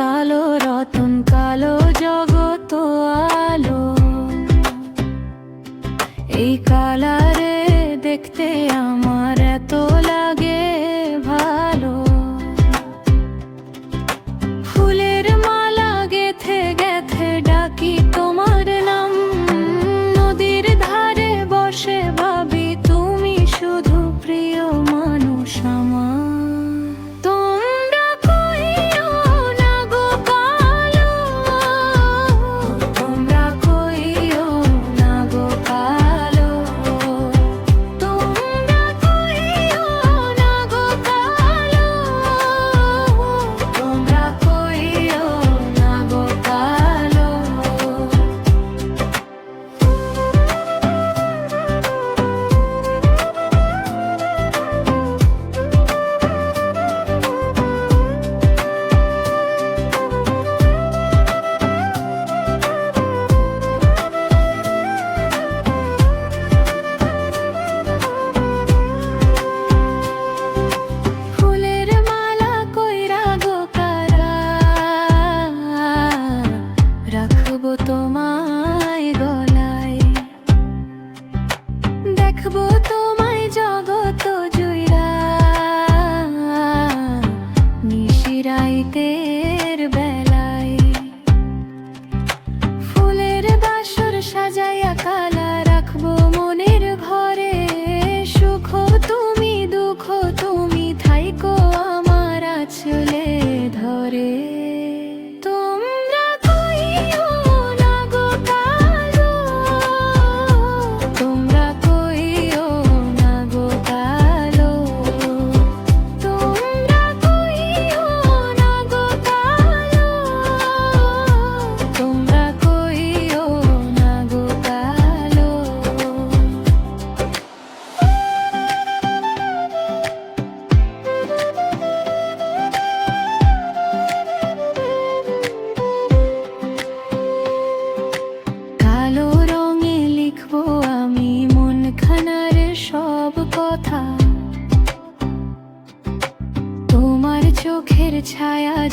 কালো রতন কালো জগত আলো। এই কালারে দেখতে আমার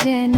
যেন